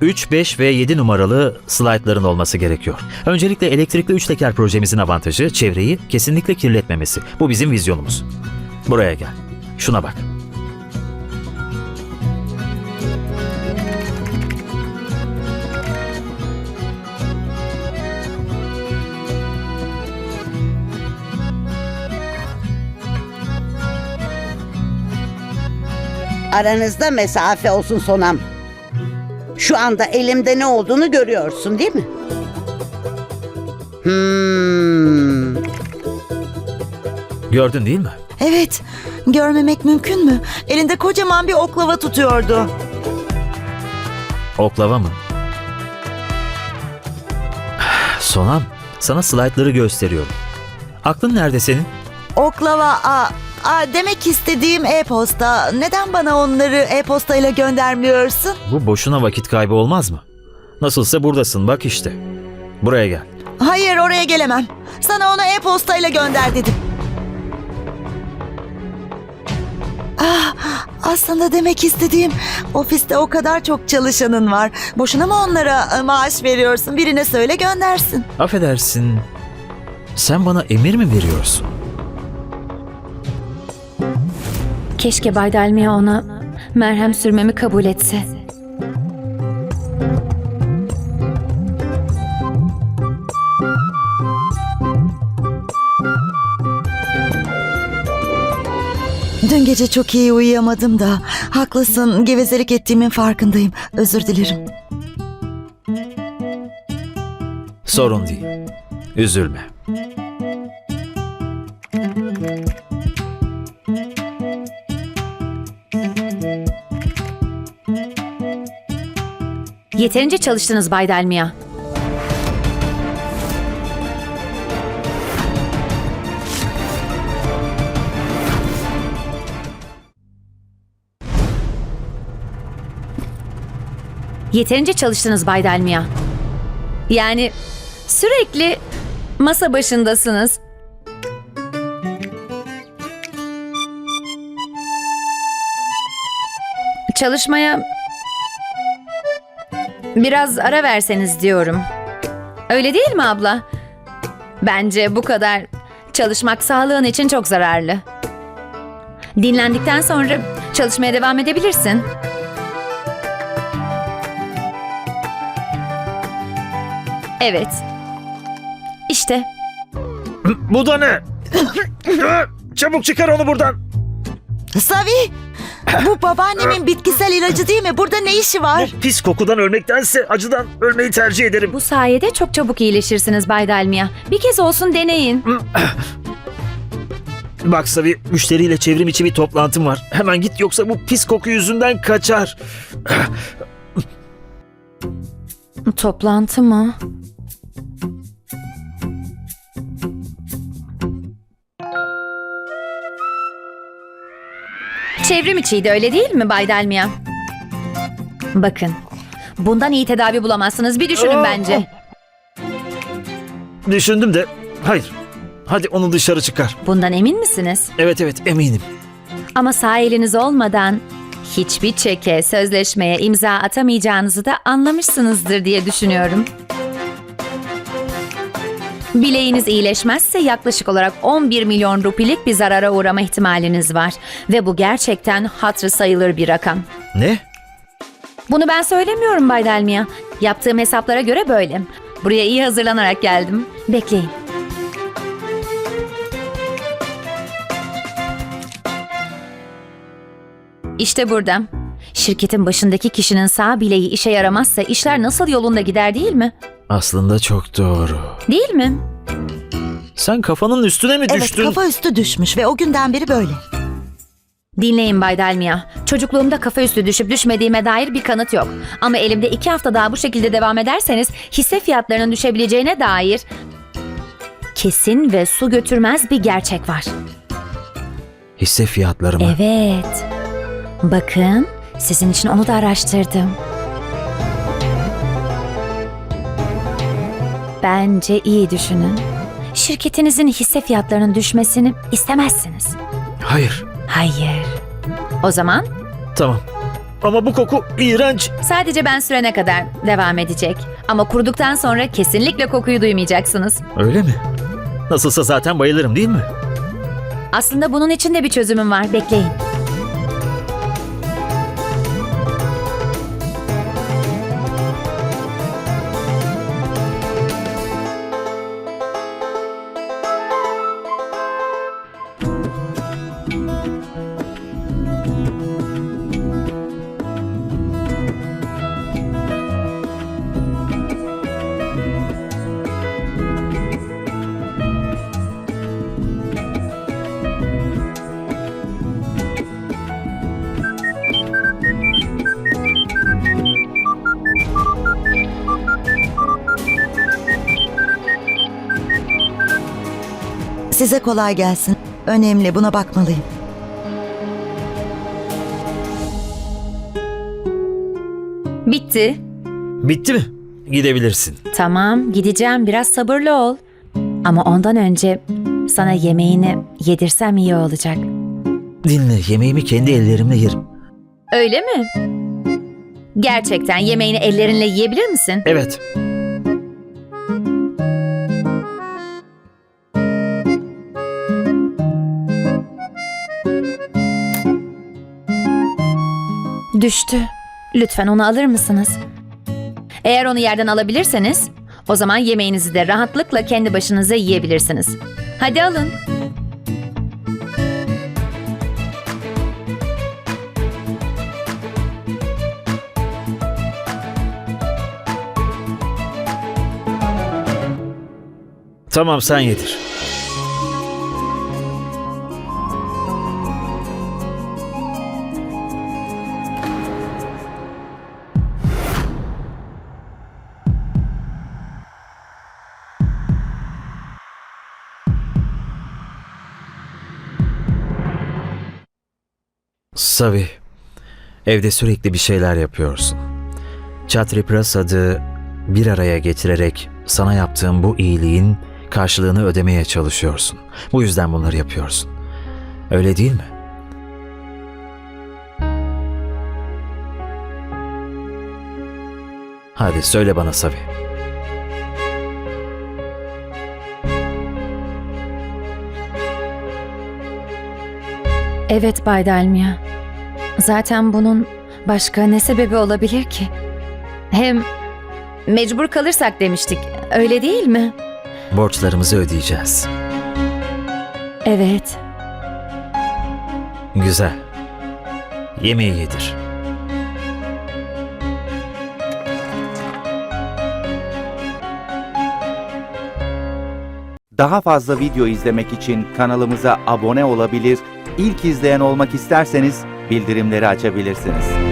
3, 5 ve 7 numaralı slaytların olması gerekiyor. Öncelikle elektrikli üç teker projemizin avantajı çevreyi kesinlikle kirletmemesi. Bu bizim vizyonumuz. Buraya gel. Şuna bak. Aranızda mesafe olsun Sonam. Şu anda elimde ne olduğunu görüyorsun değil mi? Hmm. Gördün değil mi? Evet, görmemek mümkün mü? Elinde kocaman bir oklava tutuyordu. Oklava mı? Sonam, sana slaytları gösteriyorum. Aklın nerede senin? Oklava, aa, aa, demek istediğim e-posta. Neden bana onları e-postayla göndermiyorsun? Bu boşuna vakit kaybı olmaz mı? Nasılsa buradasın bak işte. Buraya gel. Hayır, oraya gelemem. Sana onu e-postayla gönder dedim. Ah, aslında demek istediğim ofiste o kadar çok çalışanın var. Boşuna mı onlara e, maaş veriyorsun? Birine söyle göndersin. Affedersin. Sen bana emir mi veriyorsun? Keşke Bay Delmia ona merhem sürmemi kabul etse. Dün gece çok iyi uyuyamadım da. Haklısın, gevezelik ettiğimin farkındayım. Özür dilerim. Sorun değil. Üzülme. Yeterince çalıştınız Bay Delmia. Yeterince çalıştınız Bay Delmia. Yani sürekli masa başındasınız. Çalışmaya biraz ara verseniz diyorum. Öyle değil mi abla? Bence bu kadar çalışmak sağlığın için çok zararlı. Dinlendikten sonra çalışmaya devam edebilirsin. Evet. İşte Bu da ne? Çabuk çıkar onu buradan. Savi, bu babaannemin bitkisel ilacı değil mi? Burada ne işi var? Pis kokudan ölmektense acıdan ölmeyi tercih ederim. bu sayede çok çabuk iyileşirsiniz Bay Dalmia. Bir kez olsun deneyin. Bak Savi, müşteriyle çevrim içi bir toplantım var. Hemen git yoksa bu pis koku yüzünden kaçar. Toplantı mı? Çevrim içiydi öyle değil mi Bay Delmia? Bakın, bundan iyi tedavi bulamazsınız. Bir düşünün bence. Düşündüm de hayır. Hadi onu dışarı çıkar. Bundan emin misiniz? Evet evet eminim. Ama sağ eliniz olmadan hiçbir çeke, sözleşmeye imza atamayacağınızı da anlamışsınızdır diye düşünüyorum. Bileğiniz iyileşmezse yaklaşık olarak 11 milyon rupilik bir zarara uğrama ihtimaliniz var. Ve bu gerçekten hatırı sayılır bir rakam. Ne? Bunu ben söylemiyorum Bay Delmia. Yaptığım hesaplara göre böyle. Buraya iyi hazırlanarak geldim. Bekleyin. İşte burada. Şirketin başındaki kişinin sağ bileği işe yaramazsa işler nasıl yolunda gider değil mi? Aslında çok doğru. Değil mi? Sen kafanın üstüne mi Evet, düştün? kafa üstü düşmüş ve o günden beri böyle. Dinleyin Bay Delmia. Çocukluğumda kafa üstü düşüp düşmediğime dair bir kanıt yok. Ama elimde iki hafta daha bu şekilde devam ederseniz hisse fiyatlarının düşebileceğine dair kesin ve su götürmez bir gerçek var. Hisse fiyatları mı? Evet. Bakın sizin için onu da araştırdım. Bence iyi düşünün. Şirketinizin hisse fiyatlarının düşmesini istemezsiniz. Hayır. Hayır. O zaman Tamam. Ama bu koku iğrenç. Sadece ben sürene kadar devam edecek. Ama kuruduktan sonra kesinlikle kokuyu duymayacaksınız. Öyle mi? Nasılsa zaten bayılırım değil mi? Aslında bunun için de bir çözümüm var. Bekleyin. Size kolay gelsin. Önemli buna bakmalıyım. Bitti. Bitti mi? Gidebilirsin. Tamam, gideceğim. Biraz sabırlı ol. Ama ondan önce sana yemeğini yedirsem iyi olacak. Dinle, yemeğimi kendi ellerimle yerim. Öyle mi? Gerçekten yemeğini ellerinle yiyebilir misin? Evet. Düştü. Lütfen onu alır mısınız? Eğer onu yerden alabilirseniz, o zaman yemeğinizi de rahatlıkla kendi başınıza yiyebilirsiniz. Hadi alın. Tamam sen yedir. Savi, evde sürekli bir şeyler yapıyorsun. Chatri Prasad'ı bir araya getirerek sana yaptığım bu iyiliğin karşılığını ödemeye çalışıyorsun. Bu yüzden bunları yapıyorsun. Öyle değil mi? Hadi söyle bana Savi. Evet Bay Delmia. Zaten bunun başka ne sebebi olabilir ki? Hem mecbur kalırsak demiştik. Öyle değil mi? Borçlarımızı ödeyeceğiz. Evet. Güzel. Yemeği yedir. Daha fazla video izlemek için kanalımıza abone olabilir, ilk izleyen olmak isterseniz bildirimleri açabilirsiniz.